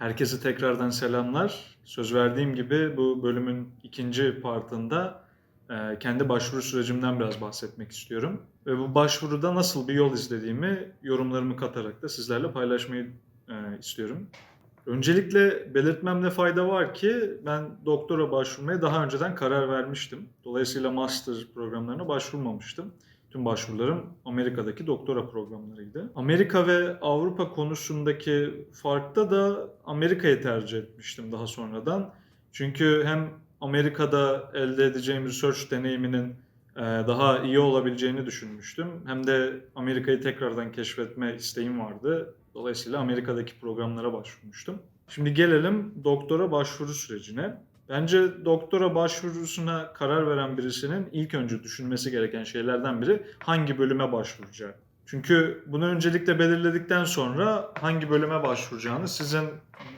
Herkese tekrardan selamlar. Söz verdiğim gibi bu bölümün ikinci partında e, kendi başvuru sürecimden biraz bahsetmek istiyorum. Ve bu başvuruda nasıl bir yol izlediğimi yorumlarımı katarak da sizlerle paylaşmayı e, istiyorum. Öncelikle belirtmemde fayda var ki ben doktora başvurmaya daha önceden karar vermiştim. Dolayısıyla master programlarına başvurmamıştım. Tüm başvurularım Amerika'daki doktora programlarıydı. Amerika ve Avrupa konusundaki farkta da Amerika'yı tercih etmiştim daha sonradan. Çünkü hem Amerika'da elde edeceğim research deneyiminin e, daha iyi olabileceğini düşünmüştüm. Hem de Amerika'yı tekrardan keşfetme isteğim vardı. Dolayısıyla Amerika'daki programlara başvurmuştum. Şimdi gelelim doktora başvuru sürecine. Bence doktora başvurusuna karar veren birisinin ilk önce düşünmesi gereken şeylerden biri hangi bölüme başvuracağı. Çünkü bunu öncelikle belirledikten sonra hangi bölüme başvuracağını sizin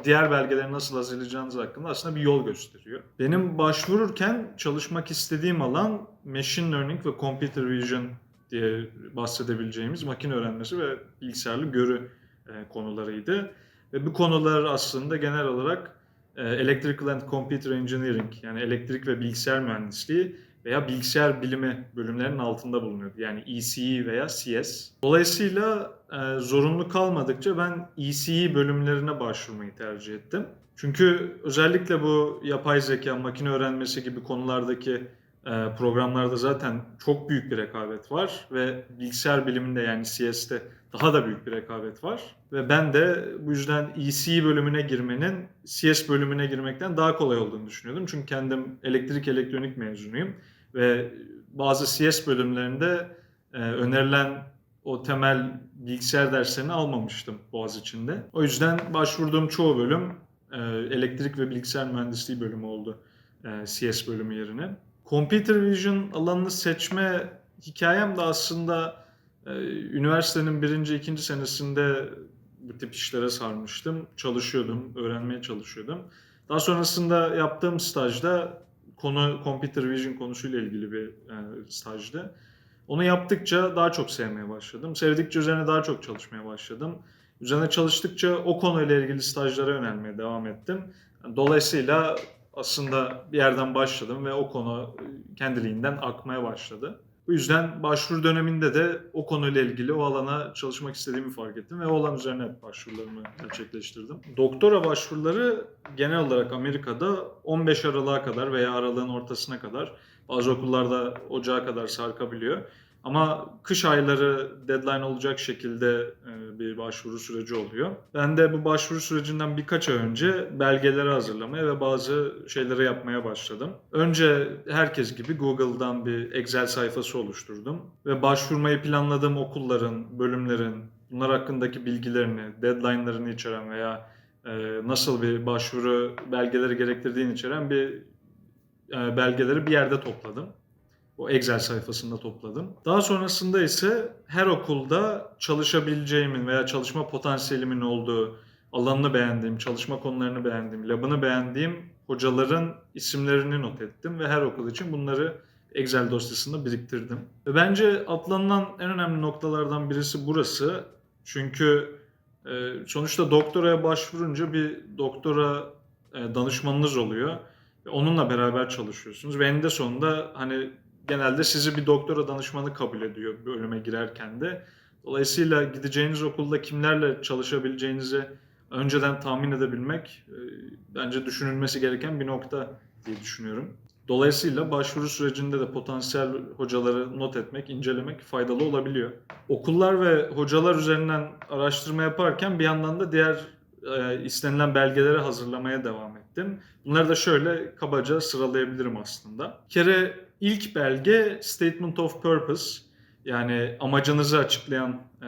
diğer belgeleri nasıl hazırlayacağınız hakkında aslında bir yol gösteriyor. Benim başvururken çalışmak istediğim alan Machine Learning ve Computer Vision diye bahsedebileceğimiz makine öğrenmesi ve bilgisayarlı görü e, konularıydı. Ve bu konular aslında genel olarak Electrical and Computer Engineering yani elektrik ve bilgisayar mühendisliği veya bilgisayar bilimi bölümlerinin altında bulunuyordu. Yani ECE veya CS. Dolayısıyla e, zorunlu kalmadıkça ben ECE bölümlerine başvurmayı tercih ettim. Çünkü özellikle bu yapay zeka, makine öğrenmesi gibi konulardaki e, programlarda zaten çok büyük bir rekabet var ve bilgisayar biliminde yani CS'te daha da büyük bir rekabet var. Ve ben de bu yüzden ECE bölümüne girmenin CS bölümüne girmekten daha kolay olduğunu düşünüyordum. Çünkü kendim elektrik elektronik mezunuyum ve bazı CS bölümlerinde e, önerilen o temel bilgisayar derslerini almamıştım Boğaziçi'nde. O yüzden başvurduğum çoğu bölüm e, elektrik ve bilgisayar mühendisliği bölümü oldu e, CS bölümü yerine. Computer Vision alanını seçme hikayem de aslında üniversitenin birinci, ikinci senesinde bu tip işlere sarmıştım. Çalışıyordum, öğrenmeye çalışıyordum. Daha sonrasında yaptığım stajda konu Computer Vision konusuyla ilgili bir e, stajdı. Onu yaptıkça daha çok sevmeye başladım. Sevdikçe üzerine daha çok çalışmaya başladım. Üzerine çalıştıkça o konuyla ilgili stajlara yönelmeye devam ettim. Dolayısıyla aslında bir yerden başladım ve o konu kendiliğinden akmaya başladı. Yüzden başvuru döneminde de o konuyla ilgili o alana çalışmak istediğimi fark ettim ve o alan üzerine başvurularımı gerçekleştirdim. Doktora başvuruları genel olarak Amerika'da 15 Aralık'a kadar veya aralığın ortasına kadar bazı okullarda ocağa kadar sarkabiliyor. Ama kış ayları deadline olacak şekilde e, bir başvuru süreci oluyor. Ben de bu başvuru sürecinden birkaç ay önce belgeleri hazırlamaya ve bazı şeyleri yapmaya başladım. Önce herkes gibi Google'dan bir Excel sayfası oluşturdum ve başvurmayı planladığım okulların, bölümlerin, bunlar hakkındaki bilgilerini, deadline'larını içeren veya e, nasıl bir başvuru belgeleri gerektirdiğini içeren bir e, belgeleri bir yerde topladım. O Excel sayfasında topladım. Daha sonrasında ise her okulda çalışabileceğimin veya çalışma potansiyelimin olduğu, alanını beğendiğim, çalışma konularını beğendiğim, labını beğendiğim hocaların isimlerini not ettim ve her okul için bunları Excel dosyasında biriktirdim. Ve bence atlanılan en önemli noktalardan birisi burası. Çünkü e, sonuçta doktoraya başvurunca bir doktora e, danışmanınız oluyor. Onunla beraber çalışıyorsunuz ve eninde sonunda hani genelde sizi bir doktora danışmanı kabul ediyor bölüme girerken de. Dolayısıyla gideceğiniz okulda kimlerle çalışabileceğinizi önceden tahmin edebilmek e, bence düşünülmesi gereken bir nokta diye düşünüyorum. Dolayısıyla başvuru sürecinde de potansiyel hocaları not etmek, incelemek faydalı olabiliyor. Okullar ve hocalar üzerinden araştırma yaparken bir yandan da diğer e, istenilen belgeleri hazırlamaya devam ettim. Bunları da şöyle kabaca sıralayabilirim aslında. Bir kere ilk belge Statement of Purpose. Yani amacınızı açıklayan e,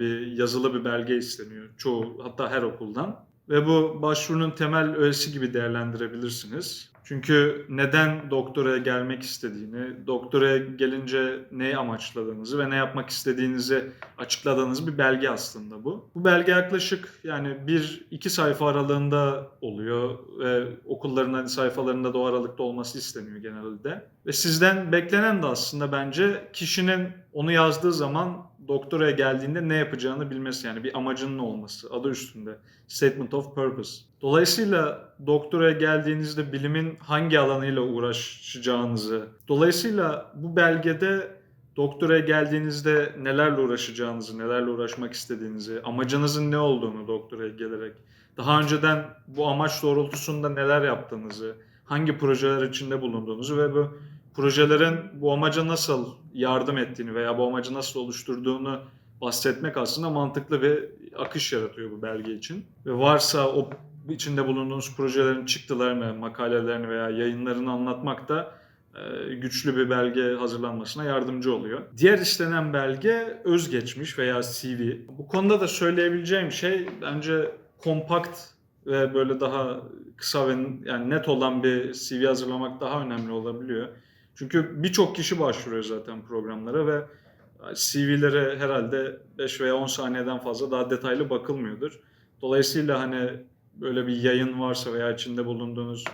bir yazılı bir belge isteniyor. Çoğu hatta her okuldan. Ve bu başvurunun temel öğesi gibi değerlendirebilirsiniz. Çünkü neden doktoraya gelmek istediğini, doktoraya gelince neyi amaçladığınızı ve ne yapmak istediğinizi açıkladığınız bir belge aslında bu. Bu belge yaklaşık yani bir iki sayfa aralığında oluyor ve okulların hani sayfalarında da o aralıkta olması isteniyor genelde. Ve sizden beklenen de aslında bence kişinin onu yazdığı zaman doktoraya geldiğinde ne yapacağını bilmesi yani bir amacının olması adı üstünde. Statement of Purpose. Dolayısıyla doktoraya geldiğinizde bilimin hangi alanıyla uğraşacağınızı, dolayısıyla bu belgede doktoraya geldiğinizde nelerle uğraşacağınızı, nelerle uğraşmak istediğinizi, amacınızın ne olduğunu doktoraya gelerek, daha önceden bu amaç doğrultusunda neler yaptığınızı, hangi projeler içinde bulunduğunuzu ve bu projelerin bu amaca nasıl yardım ettiğini veya bu amacı nasıl oluşturduğunu bahsetmek aslında mantıklı bir akış yaratıyor bu belge için. Ve varsa o içinde bulunduğunuz projelerin çıktılarını, makalelerini veya yayınlarını anlatmak da e, güçlü bir belge hazırlanmasına yardımcı oluyor. Diğer istenen belge özgeçmiş veya CV. Bu konuda da söyleyebileceğim şey bence kompakt ve böyle daha kısa ve yani net olan bir CV hazırlamak daha önemli olabiliyor. Çünkü birçok kişi başvuruyor zaten programlara ve CV'lere herhalde 5 veya 10 saniyeden fazla daha detaylı bakılmıyordur. Dolayısıyla hani böyle bir yayın varsa veya içinde bulunduğunuz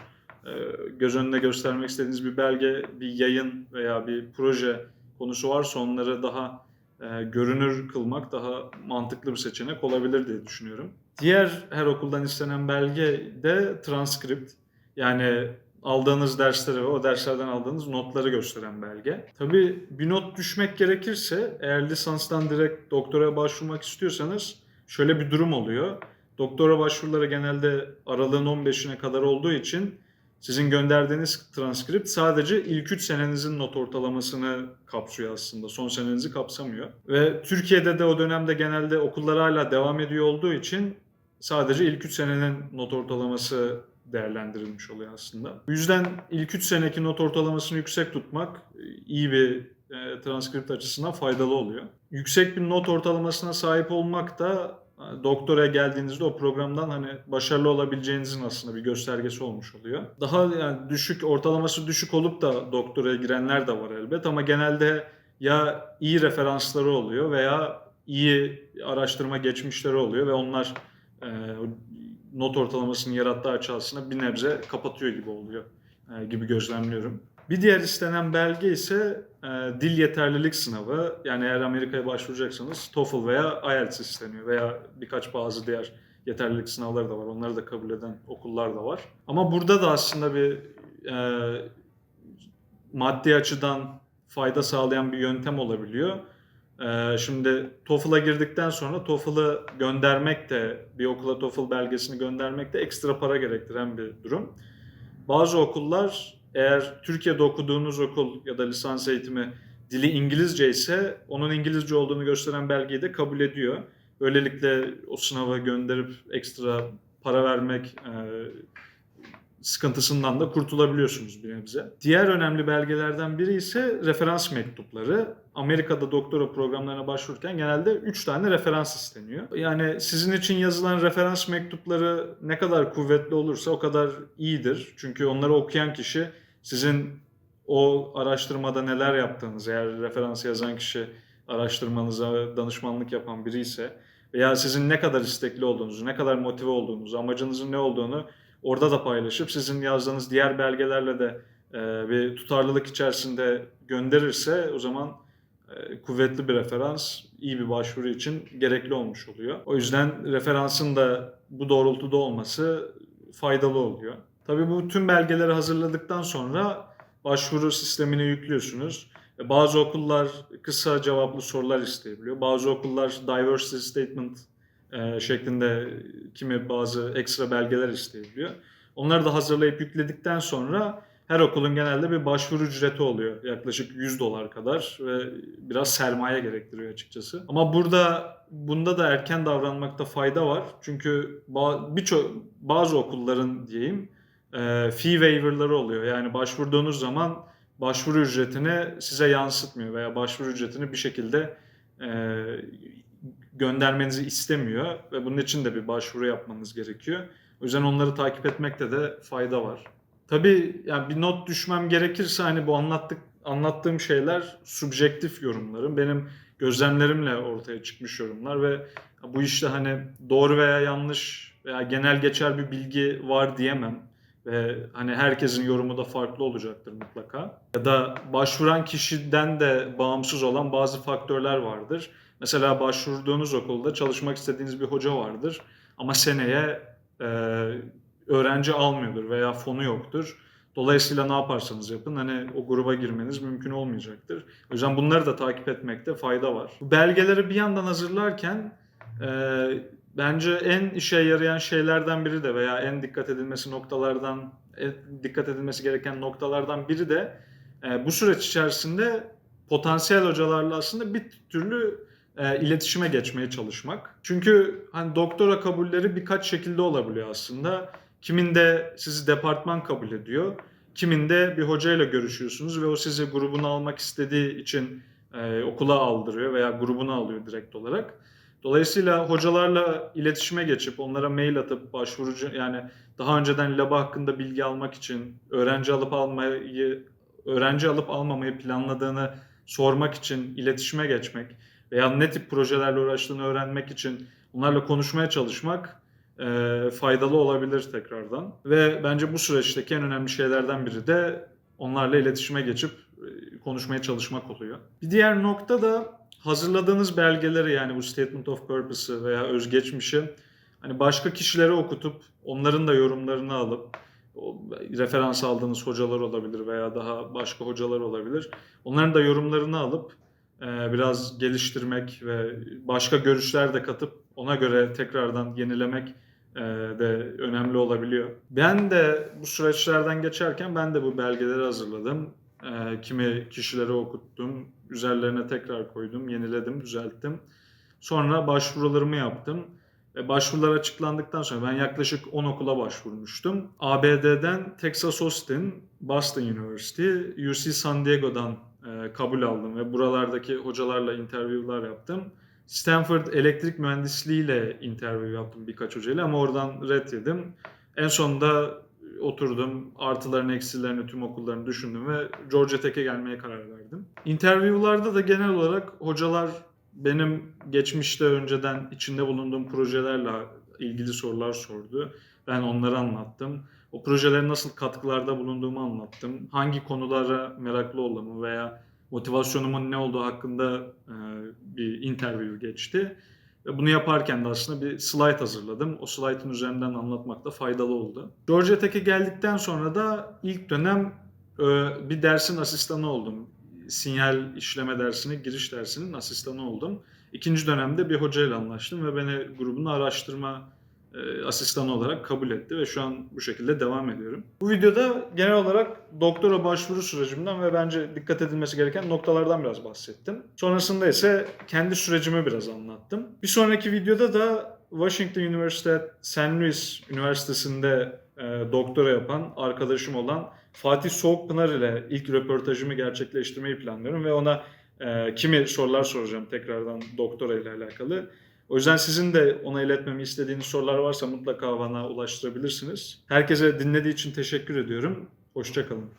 e, göz önünde göstermek istediğiniz bir belge, bir yayın veya bir proje konusu varsa onları daha e, görünür kılmak daha mantıklı bir seçenek olabilir diye düşünüyorum. Diğer her okuldan istenen belge de transkript. Yani aldığınız dersleri ve o derslerden aldığınız notları gösteren belge. Tabii bir not düşmek gerekirse eğer lisanstan direkt doktora başvurmak istiyorsanız şöyle bir durum oluyor. Doktora başvuruları genelde aralığın 15'ine kadar olduğu için sizin gönderdiğiniz transkript sadece ilk 3 senenizin not ortalamasını kapsıyor aslında. Son senenizi kapsamıyor. Ve Türkiye'de de o dönemde genelde okullar hala devam ediyor olduğu için sadece ilk 3 senenin not ortalaması değerlendirilmiş oluyor aslında. Bu yüzden ilk 3 seneki not ortalamasını yüksek tutmak iyi bir e, transkript açısından faydalı oluyor. Yüksek bir not ortalamasına sahip olmak da doktora geldiğinizde o programdan hani başarılı olabileceğinizin aslında bir göstergesi olmuş oluyor. Daha yani düşük ortalaması düşük olup da doktoraya girenler de var elbet ama genelde ya iyi referansları oluyor veya iyi araştırma geçmişleri oluyor ve onlar e, not ortalamasının yarattığı açı aslında bir nebze kapatıyor gibi oluyor e, gibi gözlemliyorum. Bir diğer istenen belge ise e, dil yeterlilik sınavı. Yani eğer Amerika'ya başvuracaksanız TOEFL veya IELTS isteniyor veya birkaç bazı diğer yeterlilik sınavları da var. Onları da kabul eden okullar da var. Ama burada da aslında bir e, maddi açıdan fayda sağlayan bir yöntem olabiliyor. E, şimdi TOEFL'a girdikten sonra TOEFL'ı göndermek de bir okula TOEFL belgesini göndermek de ekstra para gerektiren bir durum. Bazı okullar eğer Türkiye'de okuduğunuz okul ya da lisans eğitimi dili İngilizce ise onun İngilizce olduğunu gösteren belgeyi de kabul ediyor. Böylelikle o sınava gönderip ekstra para vermek e, sıkıntısından da kurtulabiliyorsunuz bir nebze. Diğer önemli belgelerden biri ise referans mektupları. Amerika'da doktora programlarına başvururken genelde 3 tane referans isteniyor. Yani sizin için yazılan referans mektupları ne kadar kuvvetli olursa o kadar iyidir. Çünkü onları okuyan kişi sizin o araştırmada neler yaptığınız, eğer referans yazan kişi araştırmanıza danışmanlık yapan biri ise veya sizin ne kadar istekli olduğunuzu, ne kadar motive olduğunuzu, amacınızın ne olduğunu orada da paylaşıp sizin yazdığınız diğer belgelerle de e, bir tutarlılık içerisinde gönderirse o zaman e, kuvvetli bir referans iyi bir başvuru için gerekli olmuş oluyor. O yüzden referansın da bu doğrultuda olması faydalı oluyor. Tabii bu tüm belgeleri hazırladıktan sonra başvuru sistemine yüklüyorsunuz. E, bazı okullar kısa cevaplı sorular isteyebiliyor. Bazı okullar diversity statement e, şeklinde kimi bazı ekstra belgeler isteyebiliyor. Onları da hazırlayıp yükledikten sonra her okulun genelde bir başvuru ücreti oluyor. Yaklaşık 100 dolar kadar ve biraz sermaye gerektiriyor açıkçası. Ama burada bunda da erken davranmakta fayda var. Çünkü birçok bazı okulların diyeyim e, fee waiver'ları oluyor. Yani başvurduğunuz zaman başvuru ücretini size yansıtmıyor veya başvuru ücretini bir şekilde e, göndermenizi istemiyor ve bunun için de bir başvuru yapmanız gerekiyor. O yüzden onları takip etmekte de fayda var. Tabii yani bir not düşmem gerekirse hani bu anlattık anlattığım şeyler subjektif yorumlarım. Benim gözlemlerimle ortaya çıkmış yorumlar ve bu işte hani doğru veya yanlış veya genel geçer bir bilgi var diyemem. ve hani herkesin yorumu da farklı olacaktır mutlaka. Ya da başvuran kişiden de bağımsız olan bazı faktörler vardır. Mesela başvurduğunuz okulda çalışmak istediğiniz bir hoca vardır ama seneye e, öğrenci almıyordur veya fonu yoktur. Dolayısıyla ne yaparsanız yapın hani o gruba girmeniz mümkün olmayacaktır. O yüzden bunları da takip etmekte fayda var. Belgeleri bir yandan hazırlarken e, bence en işe yarayan şeylerden biri de veya en dikkat edilmesi noktalardan en dikkat edilmesi gereken noktalardan biri de e, bu süreç içerisinde potansiyel hocalarla aslında bir türlü e, iletişime geçmeye çalışmak. Çünkü hani doktora kabulleri birkaç şekilde olabiliyor aslında. Kiminde sizi departman kabul ediyor. Kiminde bir hocayla görüşüyorsunuz ve o sizi grubuna almak istediği için e, okula aldırıyor veya grubuna alıyor direkt olarak. Dolayısıyla hocalarla iletişime geçip onlara mail atıp başvurucu yani daha önceden lab hakkında bilgi almak için öğrenci alıp almayı öğrenci alıp almamayı planladığını sormak için iletişime geçmek veya ne tip projelerle uğraştığını öğrenmek için onlarla konuşmaya çalışmak e, faydalı olabilir tekrardan. Ve bence bu süreçteki en önemli şeylerden biri de onlarla iletişime geçip e, konuşmaya çalışmak oluyor. Bir diğer nokta da hazırladığınız belgeleri yani bu Statement of Purpose'ı veya özgeçmişi hani başka kişilere okutup onların da yorumlarını alıp referans aldığınız hocalar olabilir veya daha başka hocalar olabilir. Onların da yorumlarını alıp biraz geliştirmek ve başka görüşler de katıp ona göre tekrardan yenilemek e, de önemli olabiliyor. Ben de bu süreçlerden geçerken ben de bu belgeleri hazırladım. E, kimi kişilere okuttum, üzerlerine tekrar koydum, yeniledim, düzelttim. Sonra başvurularımı yaptım. Ve başvurular açıklandıktan sonra ben yaklaşık 10 okula başvurmuştum. ABD'den Texas Austin, Boston University, UC San Diego'dan e, kabul aldım ve buralardaki hocalarla interview'lar yaptım. Stanford elektrik mühendisliği ile interview yaptım birkaç hocayla ama oradan red yedim. En sonunda oturdum, artılarını eksilerini tüm okullarını düşündüm ve Georgia Tech'e gelmeye karar verdim. Interview'larda da genel olarak hocalar benim geçmişte önceden içinde bulunduğum projelerle ilgili sorular sordu. Ben onları anlattım. O projelere nasıl katkılarda bulunduğumu anlattım. Hangi konulara meraklı olduğumu veya motivasyonumun ne olduğu hakkında e, bir interview geçti. Bunu yaparken de aslında bir slide hazırladım. O slide'ın üzerinden anlatmakta faydalı oldu. Georgia Tech'e geldikten sonra da ilk dönem e, bir dersin asistanı oldum. Sinyal işleme dersini, giriş dersinin asistanı oldum. İkinci dönemde bir hocayla anlaştım ve beni grubunu araştırma e, asistanı olarak kabul etti ve şu an bu şekilde devam ediyorum. Bu videoda genel olarak doktora başvuru sürecimden ve bence dikkat edilmesi gereken noktalardan biraz bahsettim. Sonrasında ise kendi sürecimi biraz anlattım. Bir sonraki videoda da Washington University St. Louis Üniversitesi'nde e, doktora yapan arkadaşım olan Fatih Soğukpınar ile ilk röportajımı gerçekleştirmeyi planlıyorum ve ona e, kimi sorular soracağım tekrardan doktora ile alakalı. O yüzden sizin de ona iletmemi istediğiniz sorular varsa mutlaka bana ulaştırabilirsiniz. Herkese dinlediği için teşekkür ediyorum. Hoşçakalın.